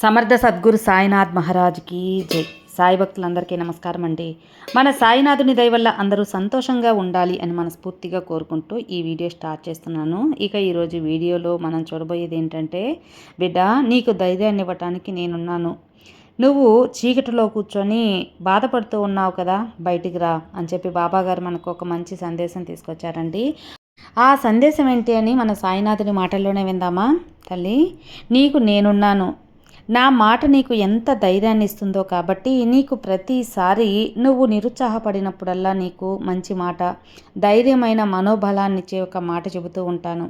సమర్థ సద్గురు సాయినాథ్ మహారాజ్కి జై. సాయి భక్తులందరికీ నమస్కారం అండి. మన సాయినాథుని దయ వల్ల అందరూ సంతోషంగా ఉండాలి అని మనస్ఫూర్తిగా కోరుకుంటూ ఈ వీడియో స్టార్ట్ చేస్తున్నాను. ఇక ఈరోజు వీడియోలో మనం చూడబోయేది ఏంటంటే బిడ్డ నీకు ధైర్యాన్ని ఇవ్వటానికి నేనున్నాను. నువ్వు చీకటిలో కూర్చొని బాధపడుతూ ఉన్నావు కదా బయటికి రా అని చెప్పి బాబాగారు మనకు ఒక మంచి సందేశం తీసుకొచ్చారండి. ఆ సందేశం ఏంటి అని మన సాయినాథుని మాటల్లోనే విందామా? తల్లి నీకు నేనున్నాను. నా మాట నీకు ఎంత ధైర్యాన్ని ఇస్తుందో కాబట్టి నీకు ప్రతిసారి నువ్వు నిరుత్సాహపడినప్పుడల్లా నీకు మంచి మాట ధైర్యమైన మనోబలాన్నిచ్చే ఒక మాట చెబుతూ ఉంటాను.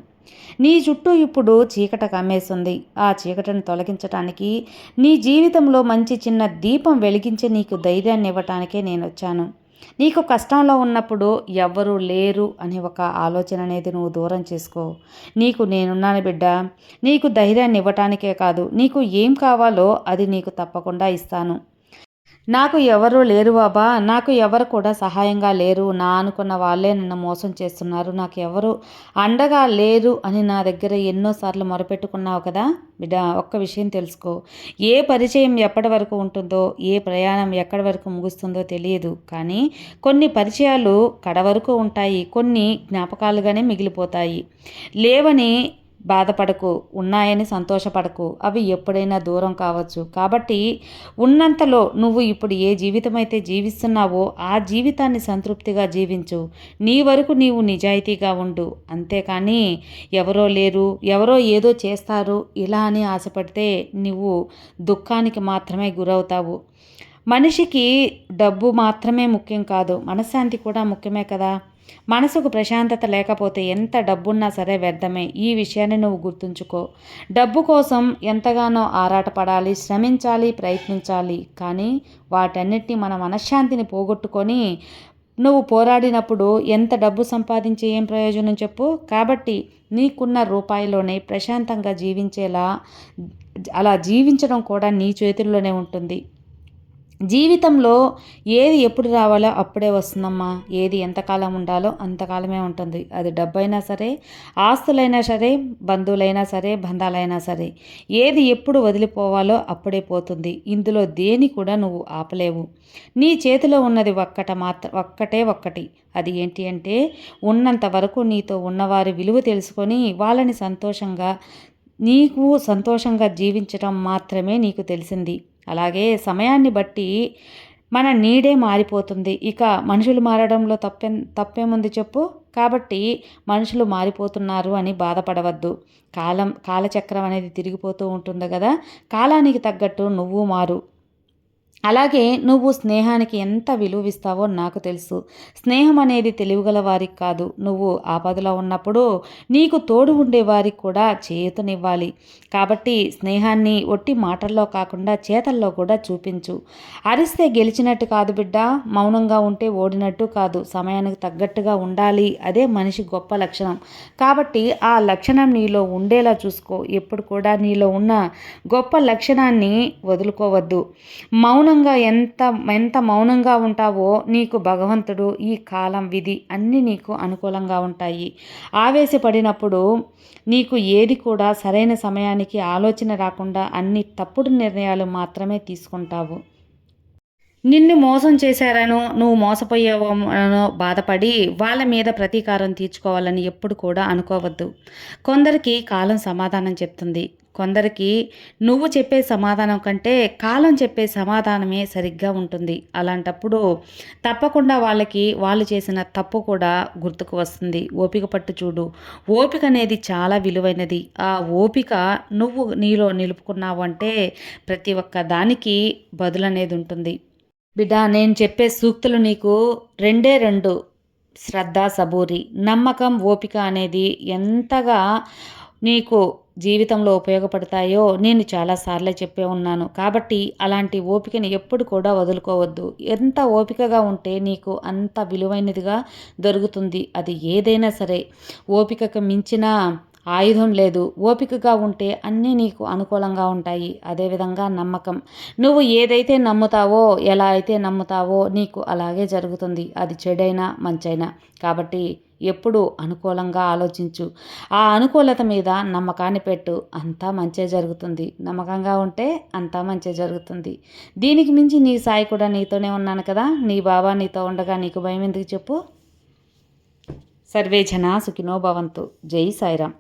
నీ చుట్టూ ఇప్పుడు చీకట కమ్మేస్తుంది. ఆ చీకటను తొలగించటానికి నీ జీవితంలో మంచి చిన్న దీపం వెలిగించి నీకు ధైర్యాన్ని ఇవ్వటానికే నేను వచ్చాను నీకు కష్టంలో ఉన్నప్పుడు ఎవ్వరూ లేరు అనే ఒక ఆలోచన అనేది నువ్వు దూరం చేసుకో. నీకు నేనున్నాను బిడ్డ. నీకు ధైర్యాన్ని ఇవ్వటానికే కాదు. నీకు ఏం కావాలో అది నీకు తప్పకుండా ఇస్తాను. నాకు ఎవరు లేరు బాబా నాకు ఎవరు కూడా సహాయంగా లేరు. నా అనుకున్న వాళ్ళే నన్ను మోసం చేస్తున్నారు. నాకు ఎవరు అండగా లేరు అని నా దగ్గర ఎన్నోసార్లు మొరపెట్టుకున్నావు కదా? బిడ్డ ఒక్క విషయం తెలుసుకో. ఏ పరిచయం ఎప్పటి వరకు ఉంటుందో ఏ ప్రయాణం ఎక్కడి వరకు ముగుస్తుందో తెలియదు. కానీ కొన్ని పరిచయాలు కడ వరకు ఉంటాయి. కొన్ని జ్ఞాపకాలుగానే మిగిలిపోతాయి. లేవని బాధపడకు ఉన్నాయని సంతోషపడకు. అవి ఎప్పుడైనా దూరం కావచ్చు. కాబట్టి ఉన్నంతలో నువ్వు ఇప్పుడు ఏ జీవితం అయితే జీవిస్తున్నావో ఆ జీవితాన్ని సంతృప్తిగా జీవించు. నీ వరకు నీవు నిజాయితీగా ఉండు. అంతేకాని ఎవరో లేరు ఎవరో ఏదో చేస్తారు ఇలా అని ఆశపడితే నువ్వు దుఃఖానికి మాత్రమే గురవుతావు. మనిషికి డబ్బు మాత్రమే ముఖ్యం కాదు. మనశ్శాంతి కూడా ముఖ్యమే కదా. మనసుకు ప్రశాంతత లేకపోతే ఎంత డబ్బున్నా సరే వ్యర్థమే. ఈ విషయాన్ని నువ్వు గుర్తుంచుకో. డబ్బు కోసం ఎంతగానో ఆరాటపడాలి శ్రమించాలి ప్రయత్నించాలి. కానీ వాటన్నిటిని మన మనశ్శాంతిని పోగొట్టుకొని నువ్వు పోరాడినప్పుడు ఎంత డబ్బు సంపాదించే ఏం ప్రయోజనం చెప్పు. కాబట్టి నీకున్న రూపాయిలోనే ప్రశాంతంగా జీవించేలా అలా జీవించడం కూడా నీ చేతుల్లోనే ఉంటుంది. జీవితంలో ఏది ఎప్పుడు రావాలో అప్పుడే వస్తుందమ్మా. ఏది ఎంతకాలం ఉండాలో అంతకాలమే ఉంటుంది. అది డబ్బైనా సరే ఆస్తులైనా సరే బంధువులైనా సరే బంధాలైనా సరే ఏది ఎప్పుడు వదిలిపోవాలో అప్పుడే పోతుంది. ఇందులో దేని కూడా నువ్వు ఆపలేవు. నీ చేతిలో ఉన్నది ఒక్కట మాత్ర ఒక్కటే ఒక్కటి. అది ఏంటి అంటే ఉన్నంత వరకు నీతో ఉన్నవారి విలువ తెలుసుకొని వాళ్ళని సంతోషంగా నీకు సంతోషంగా జీవించడం మాత్రమే నీకు తెలిసింది. అలాగే సమయాన్ని బట్టి మన నీడే మారిపోతుంది. ఇక మనుషులు మారడంలో తప్పే తప్పేముంది చెప్పు? కాబట్టి మనుషులు మారిపోతున్నారు అని బాధపడవద్దు. కాలం కాలచక్రం అనేది తిరిగిపోతూ ఉంటుంది కదా? కాలానికి తగ్గట్టు నువ్వు మారు. అలాగే నువ్వు స్నేహానికి ఎంత విలువిస్తావో నాకు తెలుసు. స్నేహం అనేది తెలివిగల వారికి కాదు. నువ్వు ఆపదలో ఉన్నప్పుడు నీకు తోడు ఉండే వారికి కూడా చేతునివ్వాలి కాబట్టి స్నేహాన్ని ఒట్టి మాటల్లో కాకుండా చేతల్లో కూడా చూపించు. అరిస్తే గెలిచినట్టు కాదు బిడ్డ. మౌనంగా ఉంటే ఓడినట్టు కాదు. సమయానికి తగ్గట్టుగా ఉండాలి. అదే మనిషి గొప్ప లక్షణం. కాబట్టి ఆ లక్షణం నీలో ఉండేలా చూసుకో. ఎప్పుడు కూడా నీలో ఉన్న గొప్ప లక్షణాన్ని వదులుకోవద్దు. మౌనం మౌనంగా ఎంత ఎంత మౌనంగా ఉంటావో నీకు భగవంతుడు ఈ కాలం విధి అన్నీ నీకు అనుకూలంగా ఉంటాయి. ఆవేశపడినప్పుడు నీకు ఏది కూడా సరైన సమయానికి ఆలోచన రాకుండా అన్ని తప్పుడు నిర్ణయాలు మాత్రమే తీసుకుంటావు. నిన్ను మోసం చేశారనో నువ్వు మోసపోయావనో బాధపడి వాళ్ళ మీద ప్రతీకారం తీర్చుకోవాలని ఎప్పుడు కూడా అనుకోవద్దు. కొందరికి కాలం సమాధానం చెప్తుంది. కొందరికి నువ్వు చెప్పే సమాధానం కంటే కాలం చెప్పే సమాధానమే సరిగ్గా ఉంటుంది. అలాంటప్పుడు తప్పకుండా వాళ్ళకి వాళ్ళు చేసిన తప్పు కూడా గుర్తుకు వస్తుంది. ఓపిక పట్టు చూడు. ఓపిక అనేది చాలా విలువైనది. ఆ ఓపిక నువ్వు నీలో నిలుపుకున్నావు అంటే ప్రతి ఒక్క దానికి బదులు అనేది ఉంటుంది. బిడ్డ నేను చెప్పే సూక్తులు నీకు రెండే రెండు. శ్రద్ధ సబూరి. నమ్మకం ఓపిక అనేది ఎంతగా నీకు జీవితంలో ఉపయోగపడతాయో నేను చాలాసార్లే చెప్పే ఉన్నాను. కాబట్టి అలాంటి ఓపికని ఎప్పుడు కూడా వదులుకోవద్దు. ఎంత ఓపికగా ఉంటే నీకు అంత విలువైనదిగా దొరుకుతుంది. అది ఏదైనా సరే. ఓపికకు మించిన ఆయుధం లేదు. ఓపికగా ఉంటే అన్నీ నీకు అనుకూలంగా ఉంటాయి. అదేవిధంగా నమ్మకం. నువ్వు ఏదైతే నమ్ముతావో ఎలా అయితే నమ్ముతావో నీకు అలాగే జరుగుతుంది. అది చెడైనా మంచైనా. కాబట్టి ఎప్పుడు అనుకూలంగా ఆలోచించు. ఆ అనుకూలత మీద నమ్మకాన్ని పెట్టు. అంతా మంచే జరుగుతుంది. నమ్మకంగా ఉంటే అంతా మంచే జరుగుతుంది. దీనికి మించి నీ సాయి కూడా నీతోనే ఉన్నాను కదా. నీ బాబా నీతో ఉండగా నీకు భయం ఎందుకు చెప్పు? సర్వే జనా సుఖినో భవంతు. జై సాయిరామ్.